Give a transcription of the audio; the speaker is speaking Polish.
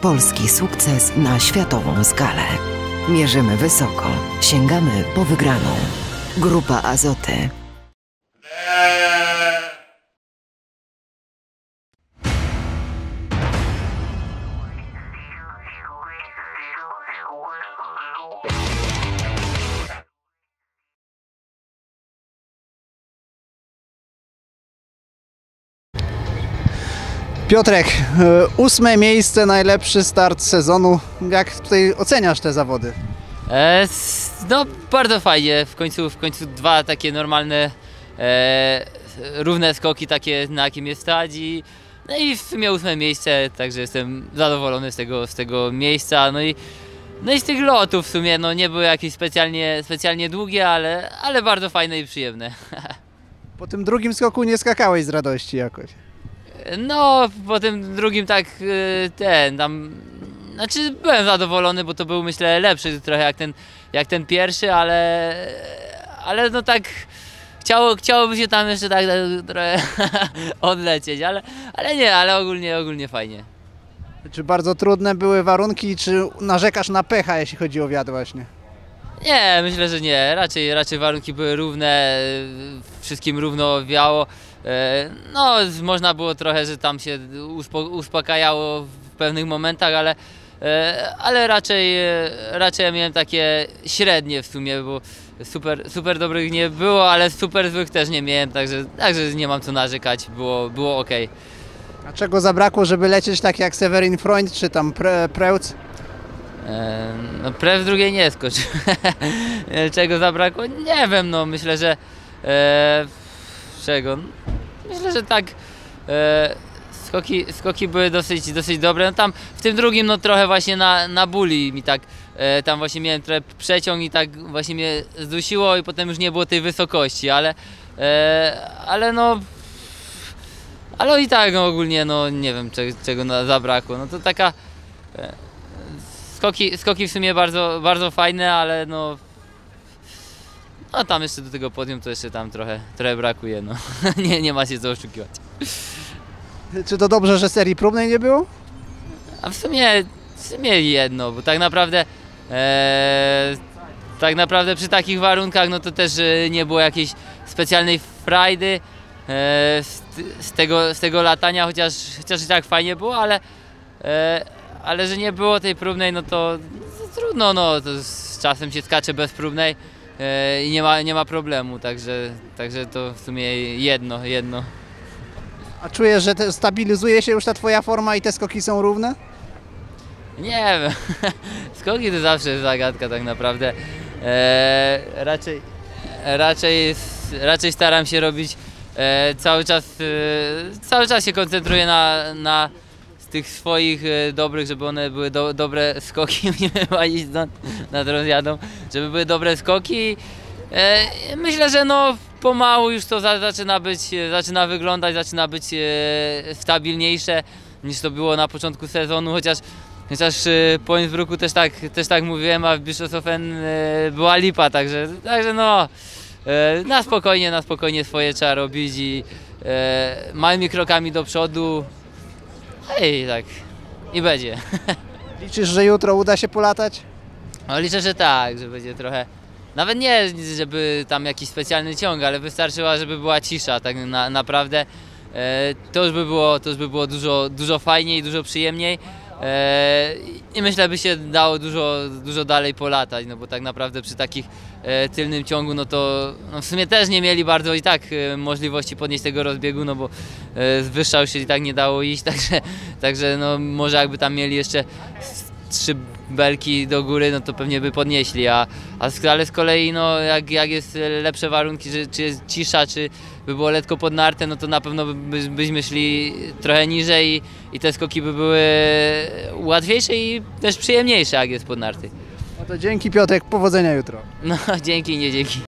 Polski sukces na światową skalę. Mierzymy wysoko, sięgamy po wygraną. Grupa Azoty. Piotrek, e, ósme miejsce, najlepszy start sezonu. Jak tutaj oceniasz te zawody? E, no bardzo fajnie, w końcu, w końcu dwa takie normalne, e, równe skoki takie na jakim jest stać i, no i w sumie ósme miejsce, także jestem zadowolony z tego, z tego miejsca, no i, no i z tych lotów w sumie, no nie były jakieś specjalnie, specjalnie długie, ale, ale bardzo fajne i przyjemne. Po tym drugim skoku nie skakałeś z radości jakoś. No, po tym drugim tak y, ten tam. Znaczy byłem zadowolony, bo to był myślę lepszy trochę jak ten, jak ten pierwszy, ale. Ale no tak. Chciało, chciałoby się tam jeszcze tak, tak trochę odlecieć, ale, ale nie, ale ogólnie, ogólnie fajnie. Czy bardzo trudne były warunki, czy narzekasz na pecha, jeśli chodzi o wiatr właśnie? Nie, myślę, że nie. Raczej, raczej warunki były równe, wszystkim równo wiało. E, No, można było trochę, że tam się uspo, uspokajało w pewnych momentach, ale, e, ale raczej, e, raczej ja miałem takie średnie w sumie, bo super, super dobrych nie było, ale super złych też nie miałem, także, także nie mam co narzekać, było, było ok. A czego zabrakło, żeby lecieć tak jak Severin Freund, czy tam Pre, Preutz? No pre w drugiej nie skocz. Czego zabrakło? Nie wiem, no myślę, że czego? Myślę, że tak e, skoki, skoki były dosyć, dosyć dobre. No tam w tym drugim no trochę właśnie na, na buli mi tak e, tam właśnie miałem trochę przeciąg i tak właśnie mnie zdusiło i potem już nie było tej wysokości, ale e, ale no ale i tak no, ogólnie no nie wiem czego, czego na- zabrakło. No to taka e, skoki, skoki w sumie bardzo, bardzo fajne, ale no. No tam jeszcze do tego podium to jeszcze tam trochę, trochę brakuje, no. nie, nie ma się co oszukiwać. Czy to dobrze, że serii próbnej nie było? A w sumie, w sumie jedno, bo tak naprawdę e, tak naprawdę przy takich warunkach no to też e, nie było jakiejś specjalnej frajdy e, z, z, tego, z tego latania, chociaż, chociaż i tak fajnie było, ale, e, ale że nie było tej próbnej, no to, to trudno, no to z czasem się skacze bez próbnej i nie ma, nie ma problemu, także, także to w sumie jedno, jedno. A czujesz, że stabilizuje się już ta twoja forma i te skoki są równe? Nie wiem. Skoki to zawsze jest zagadka tak naprawdę. E, raczej, raczej, raczej staram się robić e, cały czas, e, cały czas się koncentruję na, na tych swoich e, dobrych, żeby one były do, dobre skoki, nie wywalić nad, nad rozjadą, żeby były dobre skoki. E, myślę, że no pomału już to za, zaczyna być, e, zaczyna wyglądać, zaczyna być e, stabilniejsze niż to było na początku sezonu, chociaż Chociaż y, po Innsbrucku też tak, też tak mówiłem, a w Bischofshofen była lipa, także, także no na spokojnie, na spokojnie swoje trzeba robić i małymi krokami do przodu i tak i będzie. Liczysz, że jutro uda się polatać? No liczę, że tak, że będzie trochę. Nawet nie, żeby tam jakiś specjalny ciąg, ale wystarczyła, żeby była cisza, tak na, naprawdę. E, to już by było, to już by było dużo, dużo fajniej, dużo przyjemniej. E, I myślę, by się dało dużo, dużo dalej polatać, no bo tak naprawdę przy takich e, tylnym ciągu, no to no w sumie też nie mieli bardzo i tak e, możliwości podnieść tego rozbiegu, no bo wyższa już się i tak nie dało iść, także, także no może jakby tam mieli jeszcze trzy belki do góry, no to pewnie by podnieśli, a, a z, ale z kolei no jak, jak jest lepsze warunki, że, czy jest cisza, czy by było letko pod nartę, no to na pewno by, byśmy szli trochę niżej i, i te skoki by były łatwiejsze i też przyjemniejsze, jak jest pod narty. No to dzięki Piotrek, powodzenia jutro. No dzięki, nie dzięki.